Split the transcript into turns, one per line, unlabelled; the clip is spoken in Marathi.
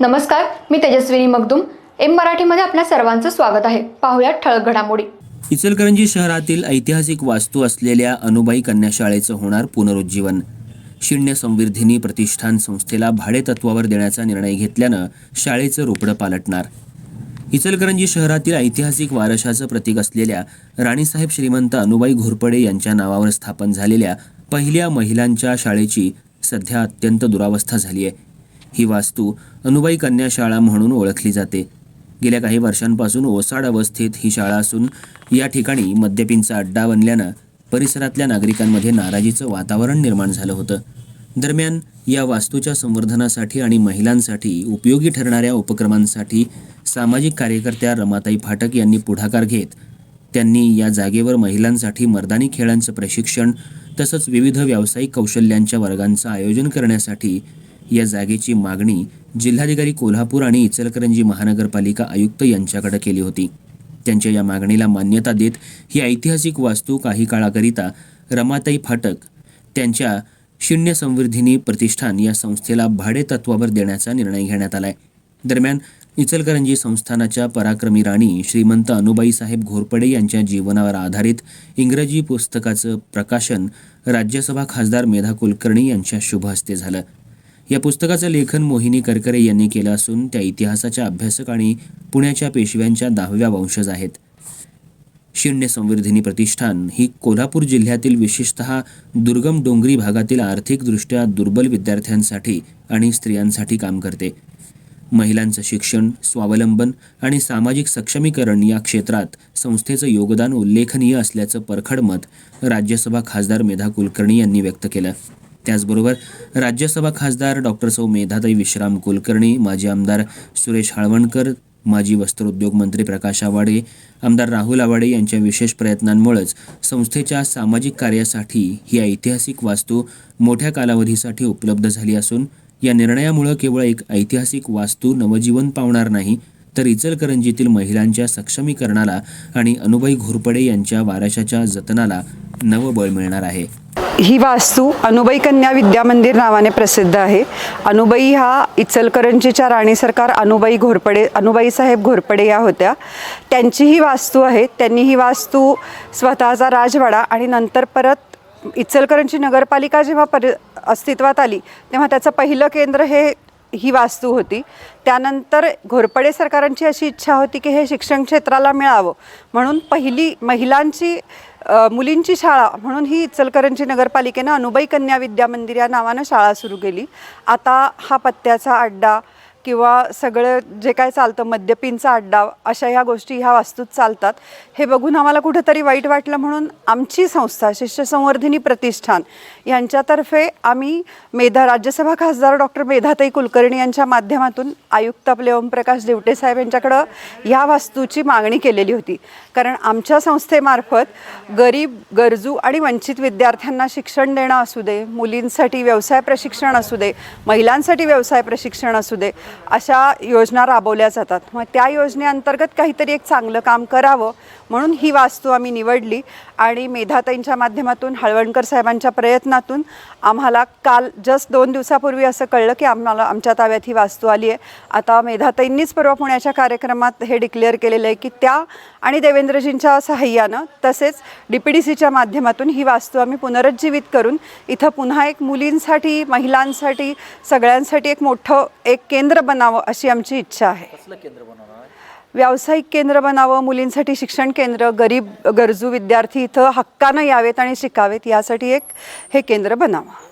नमस्कार मी तेजस्विनी मगदुम. एम मराठीमध्ये आपल्या सर्वांचं स्वागत आहे. पाहुयात ठळक घडामोडी.
इचलकरंजी शहरातील ऐतिहासिक वास्तू असलेल्या अनुबाई कन्याशाळेचं होणार पुनरुज्जीवन. शून्य संवर्धिनी प्रतिष्ठान संस्थेला भाडेतत्वावर देण्याचा निर्णय घेतल्यानं शाळेचं रोकडं पालटणार. इचलकरंजी शहरातील ऐतिहासिक वारशाचं प्रतीक असलेल्या राणीसाहेब श्रीमंत अनुबाई घोरपडे यांच्या नावावर स्थापन झालेल्या पहिल्या महिलांच्या शाळेची सध्या अत्यंत दुरावस्था झाली आहे ही वास्तू अनुबाई कन्या शाळा म्हणून ओळखली जाते. गेल्या काही वर्षांपासून ओसाड अवस्थेत ही शाळा असून या ठिकाणी मद्यपींचा अड्डा बनल्यानं परिसरातल्या नागरिकांमध्ये नाराजीचं वातावरण निर्माण झालं होतं. दरम्यान या वास्तूच्या संवर्धनासाठी आणि महिलांसाठी उपयोगी ठरणाऱ्या उपक्रमांसाठी सामाजिक कार्यकर्त्या रमाताई फाटक यांनी पुढाकार घेत त्यांनी या जागेवर महिलांसाठी मर्दानी खेळांचं प्रशिक्षण तसंच विविध व्यावसायिक कौशल्यांच्या वर्गांचं आयोजन करण्यासाठी या जागेची मागणी जिल्हाधिकारी कोल्हापूर आणि इचलकरंजी महानगरपालिका आयुक्त यांच्याकडे केली होती. त्यांच्या या मागणीला मान्यता देत ही ऐतिहासिक वास्तू काही काळाकरिता रमाताई फाटक त्यांच्या शून्य संवर्धिनी प्रतिष्ठान या संस्थेला भाडेतत्वावर देण्याचा निर्णय घेण्यात आलाय. दरम्यान इचलकरंजी संस्थानाच्या पराक्रमी राणी श्रीमंत अनुबाईसाहेब घोरपडे यांच्या जीवनावर आधारित इंग्रजी पुस्तकाचं प्रकाशन राज्यसभा खासदार मेधा कुलकर्णी यांच्या शुभ हस्ते झालं. या पुस्तकाचं लेखन मोहिनी करकरे यांनी केलं असून त्या इतिहासाच्या अभ्यासक आणि पुण्याच्या पेशव्यांच्या दहाव्या वंशज आहेत. शून्य संवर्धिनी प्रतिष्ठान ही कोल्हापूर जिल्ह्यातील विशेषतः दुर्गम डोंगरी भागातील आर्थिकदृष्ट्या दुर्बल विद्यार्थ्यांसाठी आणि स्त्रियांसाठी काम करते. महिलांचं शिक्षण स्वावलंबन आणि सामाजिक सक्षमीकरण या क्षेत्रात संस्थेचं योगदान उल्लेखनीय असल्याचं परखड मत राज्यसभा खासदार मेधा कुलकर्णी यांनी व्यक्त केलं. त्याचबरोबर राज्यसभा खासदार डॉक्टर सौ मेधाताई विश्राम कुलकर्णी माजी आमदार सुरेश हळवणकर माजी वस्त्रोद्योग मंत्री प्रकाश आवाडे आमदार राहुल आवाडे यांच्या विशेष प्रयत्नांमुळेच संस्थेच्या सामाजिक कार्यासाठी ही ऐतिहासिक वास्तू मोठ्या कालावधीसाठी उपलब्ध झाली असून या निर्णयामुळे केवळ एक ऐतिहासिक वास्तू नवजीवन पावणार नाही तर इचलकरंजीतील महिलांच्या सक्षमीकरणाला आणि अनुबाई घोरपडे यांच्या वारशाच्या जतनाला नवबळ मिळणार आहे.
ही वास्तू अनुबाई कन्या विद्या मंदिर नावाने प्रसिद्ध आहे. अनुबाई हा इचलकरंजीच्या राणी सरकार अनुबाई घोरपडे अनुबाई साहेब घोरपडे या होत्या. त्यांची ही वास्तू आहे. त्यांनी ही वास्तू स्वतःचा राजवाडा आणि नंतर परत इचलकरंजी नगरपालिका जेव्हा परि अस्तित्वात आली तेव्हा त्याचं पहिलं केंद्र हे ही वास्तू होती. त्यानंतर घोरपडे सरकारांची अशी इच्छा होती की हे शिक्षण क्षेत्राला मिळावं. म्हणून पहिली महिलांची मुलींची शाळा म्हणून ही इचलकरंजी नगरपालिकेनं अनुबाई कन्या विद्या मंदिर या नावानं शाळा सुरू केली. आता हा पत्त्याचा अड्डा किंवा सगळं जे काय चालतं मद्यपींचा अड्डा अशा ह्या गोष्टी ह्या वास्तूत चालतात. हे बघून आम्हाला कुठंतरी वाईट वाटलं म्हणून आमची संस्था शिष्यसंवर्धिनी प्रतिष्ठान यांच्यातर्फे आम्ही मेधा राज्यसभा खासदार डॉक्टर मेधाताई कुलकर्णी यांच्या माध्यमातून आयुक्त आपले ओमप्रकाश देवटे साहेब यांच्याकडं ह्या वास्तूची मागणी केलेली होती. कारण आमच्या संस्थेमार्फत गरीब गरजू आणि वंचित विद्यार्थ्यांना शिक्षण देणं असू दे मुलींसाठी व्यवसाय प्रशिक्षण असू दे महिलांसाठी व्यवसाय प्रशिक्षण असू दे अशा योजना राबवल्या जातात. मग त्या योजनेअंतर्गत काहीतरी एक चांगलं काम करावं म्हणून ही वास्तू आम्ही निवडली आणि मेधाताईंच्या माध्यमातून हळवणकर साहेबांच्या प्रयत्नातून आम्हाला काल जस्ट दोन दिवसापूर्वी असं कळलं की आम्हाला आमच्या ताब्यात ही वास्तू आली आहे. आता मेधाताईंनीच परवा पुण्याच्या कार्यक्रमात हे डिक्लेअर केलेलं आहे की त्या आणि देवेंद्रजींच्या सहाय्यानं तसेच डी पी डी सीच्या माध्यमातून ही वास्तू आम्ही पुनरुज्जीवित करून इथं पुन्हा एक मुलींसाठी महिलांसाठी सगळ्यांसाठी एक मोठं एक केंद्र बनावं अशी आमची इच्छा आहे.
कसलं केंद्र बनवणार आहे?
व्यावसायिक केंद्र बनावं मुलींसाठी शिक्षण केंद्र गरीब गरजू विद्यार्थी इथं हक्कानं यावेत आणि शिकावेत यासाठी एक हे केंद्र बनावं.